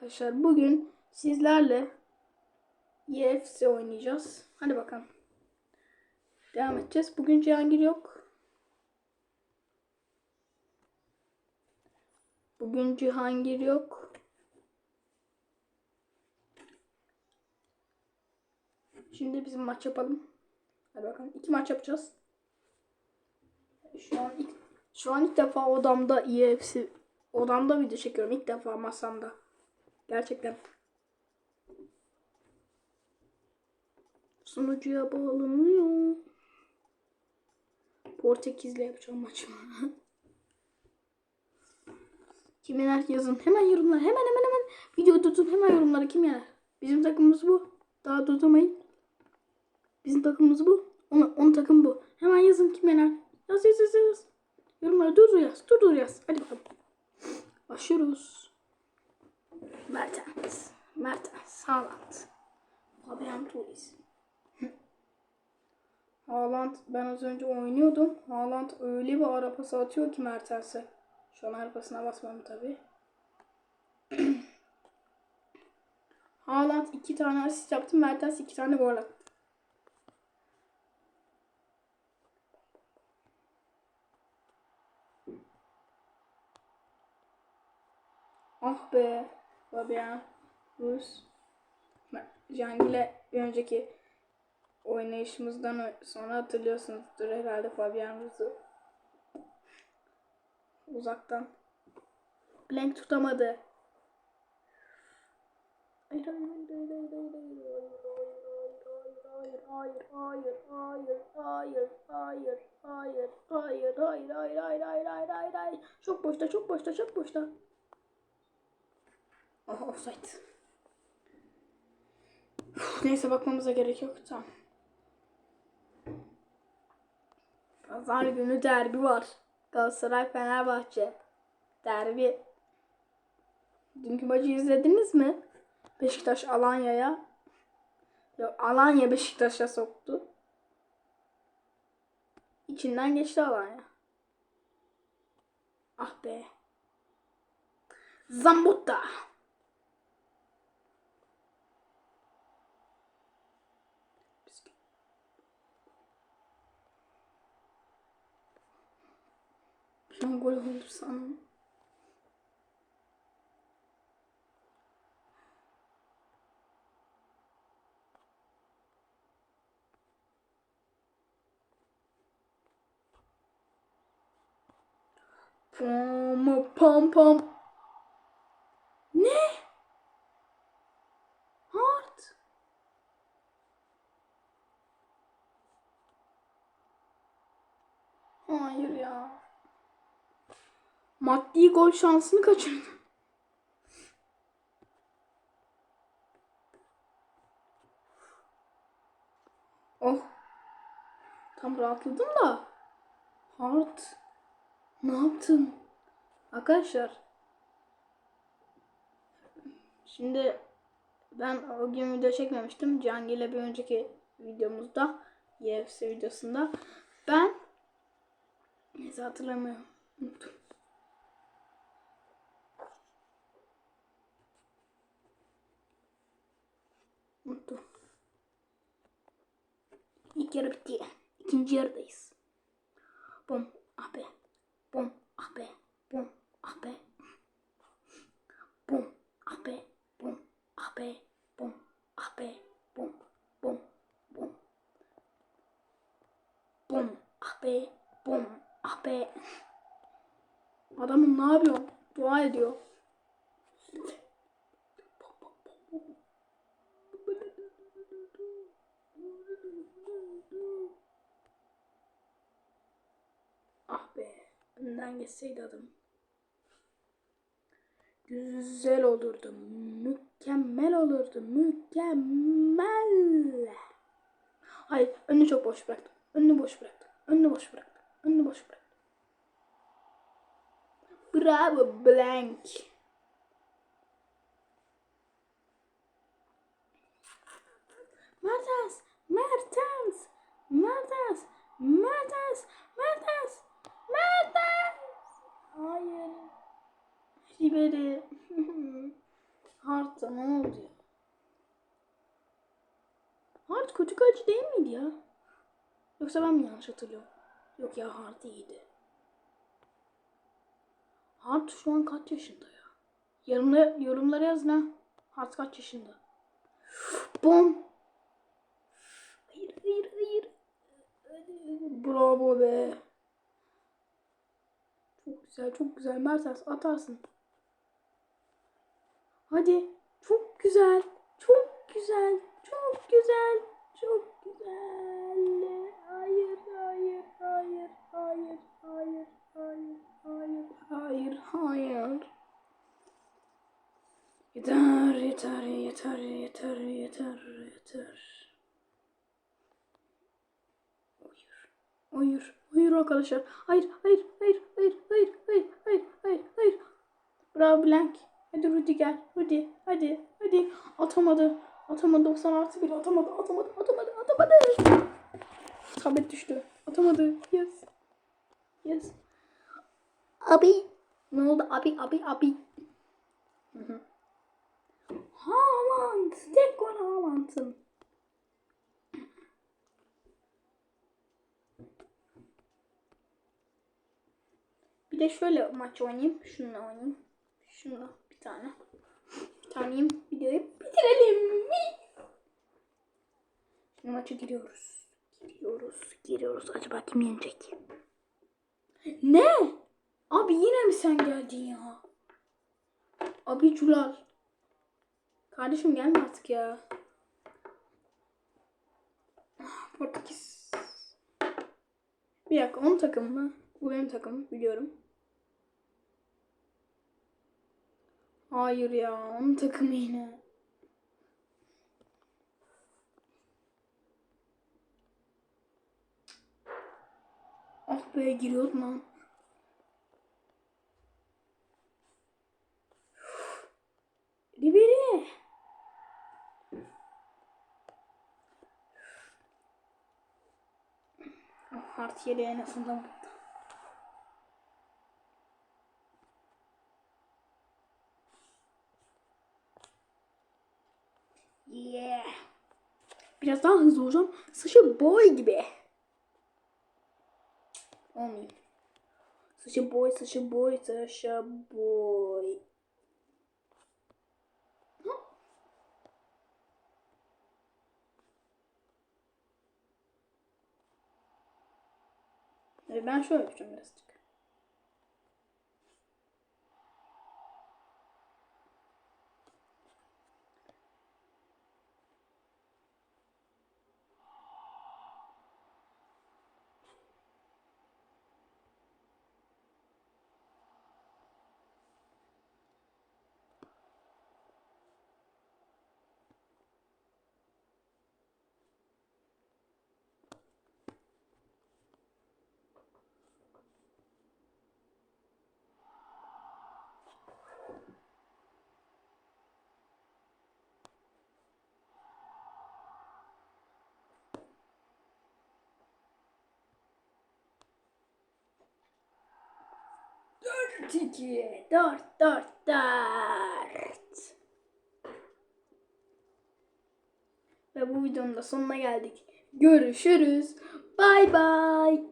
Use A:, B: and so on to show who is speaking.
A: Arkadaşlar bugün sizlerle UFC oynayacağız. Hadi bakalım. Devam edeceğiz. Bugün Cihangir yok. Bugün Cihangir yok. Şimdi bizim maç yapalım. Hadi bakalım. İki maç yapacağız. Şu an ilk, şu an ilk defa odamda UFC odamda video çekiyorum. İlk defa masamda. Gerçekten. Sunucuya bağlanıyor. Portekiz'le yapacağım maçımı. Kim yener yazın. Hemen yorumlar. Hemen hemen hemen. Video tutun. Hemen yorumlara kim yener. Bizim takımımız bu. Daha durdurmayın. Bizim takımımız bu. Onun, onun takım bu. Hemen yazın kim yener. Yaz yaz yaz yaz. Yorumlara dur dur yaz. Dur dur yaz. Hadi bakalım. Başlıyoruz. Mertens. Mertens. Haaland. Fabian Turis. Haaland ben az önce oynuyordum. Haaland öyle bir ara pası atıyor ki Mertens'e. Şu an arapasına basmam tabi. Haaland iki tane asist yaptı. Mertens iki tane gol attı. Ah be. Fabian Rus. Cihangir'le bir önceki oynayışımızdan sonra hatırlıyorsunuzdur herhalde Fabian Rus'u. Uzaktan. Blank tutamadı. Hayır hayır hayır hayır hayır hayır hayır hayır hayır hayır hayır hayır hayır hayır hayır hayır hayır hayır hayır hayır çok boşta çok boşta çok boşta Aha offside. Uf, Neyse bakmamıza gerek yok. Tamam. Pazar günü derbi var. Galatasaray Fenerbahçe. Derbi. Dünkü maçı izlediniz mi? Beşiktaş Alanya'ya. Ya Alanya Beşiktaş'a soktu. İçinden geçti Alanya. Ah be. Zambotta. Mongol olursan. Pom pom pom. Ne? Hart. Hayır ya. Maddi gol şansını kaçırdı. Oh. Tam rahatladım da. Hard. Ne yaptın? Arkadaşlar. Şimdi ben o gün video çekmemiştim. Cangi ile bir önceki videomuzda. UFC videosunda. Ben neyse hatırlamıyorum. Unuttum. Unuttum. İlk yarı bitti. İkinci yarıdayız. Bom. Ah be. Bom. Ah be. Bom. Ah be. Bom. Ah be. Bom. Ah be. Bom. Ah be. Bom. Bom. Bom. Bom. Ah be. Bom. Ah be. Adamın ne yapıyor? Dua ediyor. Ah be. Önden geçseydi adam. Güzel olurdu. Mükemmel olurdu. Mükemmel. Hayır. Önünü çok boş bıraktım. Önünü boş bıraktım. Önünü boş bıraktım. Önünü boş bıraktım. Bravo Blank. Mertens. Mertens. Mertens. Mertens. Mertens. Mertens. Hayır. Ribery. Hart'a ne oldu ya? Hart kötü kaleci değil miydi ya? Yoksa ben mi yanlış hatırlıyorum? Yok ya Hart iyiydi. Hart şu an kaç yaşında ya? Yorumlara, yorumlara yazın ha. Hart kaç yaşında? Bom. Hayır hayır hayır. Bravo be. Çok güzel çok güzel. Mertens atarsın. Hadi. Çok güzel. Çok güzel. Çok güzel. Çok güzel. Hayır hayır hayır hayır hayır hayır hayır hayır hayır. Yeter yeter yeter yeter yeter yeter. Hayır. Hayır. Arkadaşlar. Hayır hayır hayır hayır hayır hayır hayır hayır hayır. Bravo Blank. Hadi Rudy gel. Rudy hadi hadi. Atamadı. Atamadı 90 artı 1 atamadı atamadı atamadı atamadı. Tablet düştü. Atamadı. Yes. Yes. Abi. Ne oldu abi abi abi. Hı hı. Haaland. Tek gol Haaland'ın. De şöyle maç oynayayım. Şununla oynayayım. Şununla bir tane. Taneyim. Videoyu bitirelim. Şimdi maça giriyoruz. Giriyoruz. Giriyoruz. Acaba kim yenecek? Ne? Abi yine mi sen geldin ya? Abi Culal. Kardeşim gelme artık ya. Portekiz. Bir dakika onun takımı mı? Bu benim takımım biliyorum. Hayır ya onun takımı yine. Ah be giriyordum lan. Ribery. Oh, Hart yeri en azından Yeah. Biraz daha hızlı olacağım. Saşa boy gibi. Olmuyor. Saşa boy, Saşa boy, Saşa boy. Ben şöyle yapacağım birazcık. Dört iki. Dört dört dört. Ve bu videonun da sonuna geldik. Görüşürüz. Bay bay.